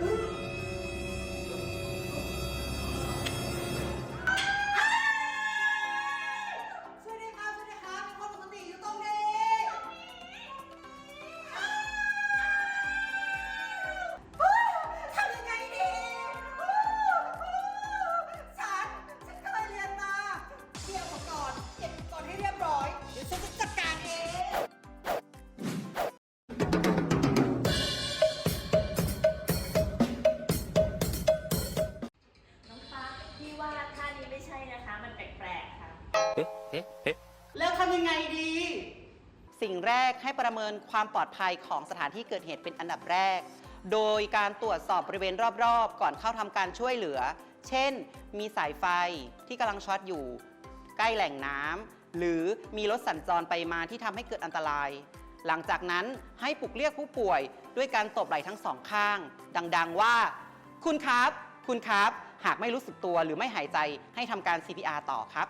うん。 แล้วทำยังไงดี สิ่งแรกให้ประเมินความปลอดภัยของสถานที่เกิดเหตุเป็นอันดับแรก โดยการตรวจสอบบริเวณรอบๆ ก่อนเข้าทำการช่วยเหลือ เช่น มีสายไฟที่กำลังช็อตอยู่ ใกล้แหล่งน้ำหรือมีรถสัญจรไปมาที่ทำให้เกิดอันตราย หลังจากนั้นให้ปลุกเรียกผู้ป่วยด้วยการตบไหล่ทั้งสองข้าง ดัง ๆ ว่า คุณครับ คุณครับ หากไม่รู้สึกตัวหรือไม่หายใจให้ทำการ CPR ต่อครับ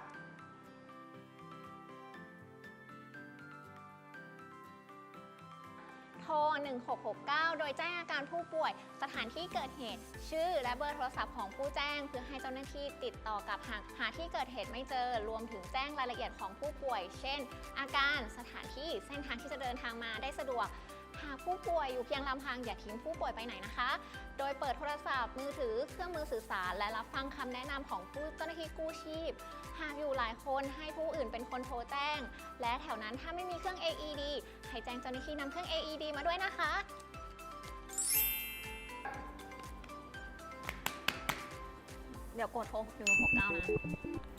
ทร 1669 โดยแจ้งอาการผู้ป่วย สถานที่เกิดเหตุ ชื่อและเบอร์โทรศัพท์ของผู้แจ้ง เพื่อให้เจ้าหน้าที่ติดต่อกับหากหาที่เกิดเหตุไม่เจอ รวมถึงแจ้งรายละเอียดของผู้ป่วย เช่น อาการ สถานที่ เส้นทางที่จะเดินทางมาได้สะดวกากผู้ป่วยอยู่เพียงลำพังอย่าทิ้งผู้ป่วยไปไหนนะคะ โดยเปิดโทรศัพท์มือถือเครื่องมือสื่อสาร และรับฟังคำแนะนำของผู้เจ้าหน้าที่กู้ชีพ หากอยู่หลายคนให้ผู้อื่นเป็นคนโทรแจ้ง และแถวนั้นถ้าไม่มีเครื่อง AED ให้แจ้งเจ้าหน้าที่นำเครื่อง AED มาด้วยนะคะเดี๋ยวกดโทร1669นะ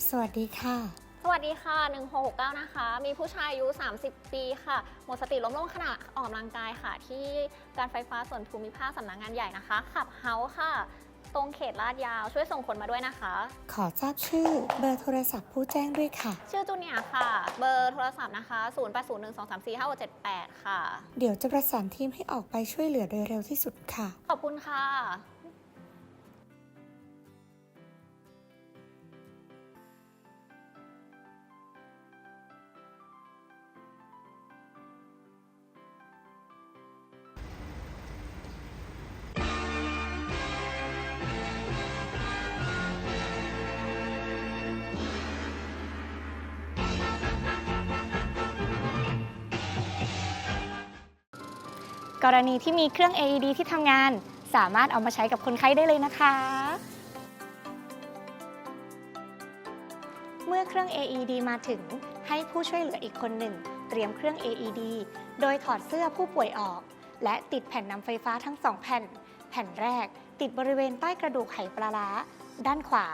สวัสดีค่ะ สวัสดีค่ะ 1669 นะคะ มีผู้ชายอายุ 30 ปีค่ะ หมดสติล้มลงขณะออกกำลังกายค่ะ ที่การไฟฟ้าส่วนภูมิภาคสำนักงานใหญ่นะคะ ขับเฮาส์ค่ะ ตรงเขตลาดยาวช่วยส่งคนมาด้วยนะคะ ขอทราบชื่อเบอร์โทรศัพท์ผู้แจ้งด้วยค่ะ ชื่อจูเนียร์ค่ะ เบอร์โทรศัพท์นะคะ 0801234578 ค่ะ เดี๋ยวจะประสานทีมให้ออกไปช่วยเหลือโดยเร็วที่สุดค่ะ ขอบคุณค่ะ กรณีที่มีเครื่อง AED ที่ทำงาน สามารถเอามาใช้กับคนไข้ได้เลยนะคะ เมื่อเครื่อง AED มาถึง ให้ผู้ช่วยเหลืออีกคนหนึ่ง เตรียมเครื่อง AED โดยถอดเสื้อผู้ป่วยออก และติดแผ่นนำไฟฟ้าทั้งสองแผ่น แผ่นแรกติดบริเวณใต้กระดูกไขปลาร้าด้านขวา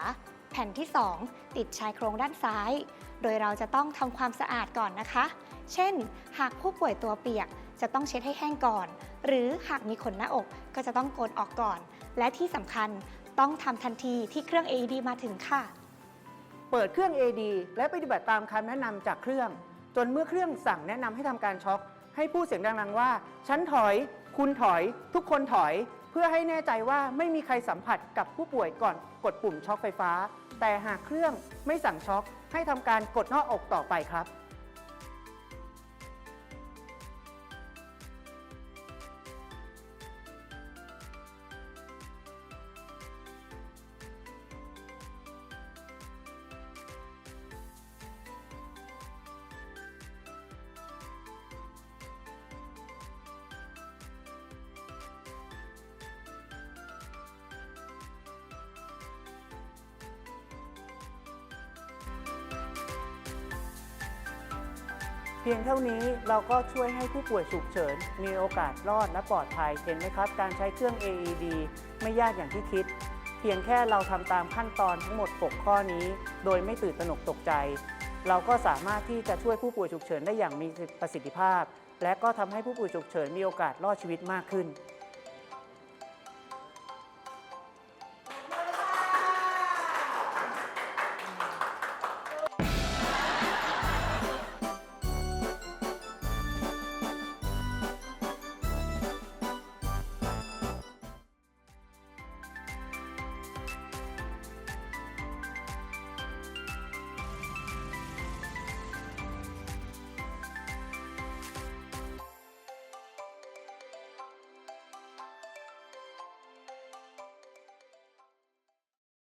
แผ่นที่ 2 ติดชายโครงด้านซ้าย โดยเราจะต้องทำความสะอาดก่อนนะคะ เช่น หากผู้ป่วยตัวเปียก จะต้องเช็ดให้แห้งก่อน หรือหากมีขนหน้าอกก็จะต้องโกนออกก่อน และที่สำคัญต้องทำทันทีที่เครื่อง AED มาถึงค่ะ เปิดเครื่อง AED และปฏิบัติตามคำแนะนำจากเครื่อง จนเมื่อเครื่องสั่งแนะนำให้ทำการช็อคให้พูดเสียงดังๆว่า ฉันถอย คุณถอย ทุกคนถอย เพื่อให้แน่ใจว่าไม่มีใครสัมผัสกับผู้ป่วยก่อนกดปุ่มช็อคไฟฟ้า แต่หากเครื่องไม่สั่งช็อคให้ทำการกดหน้าอกต่อไปครับ พียงเท่านี้เราก็ช่วยให้ผู้ป่วยฉุกเฉิน มีโอกาสรอดและปลอดภัยเห็นไหมครับ การใช้เครื่อง AED ไม่ยากอย่างที่คิด เพียงแค่เราทำตามขั้นตอนทั้งหมด 6 ข้อนี้ โดยไม่ตื่นตระหนกตกใจ เราก็สามารถที่จะช่วยผู้ป่วยฉุกเฉินได้อย่างมีประสิทธิภาพ และก็ทำให้ผู้ป่วยฉุกเฉินมีโอกาสรอดชีวิตมากขึ้น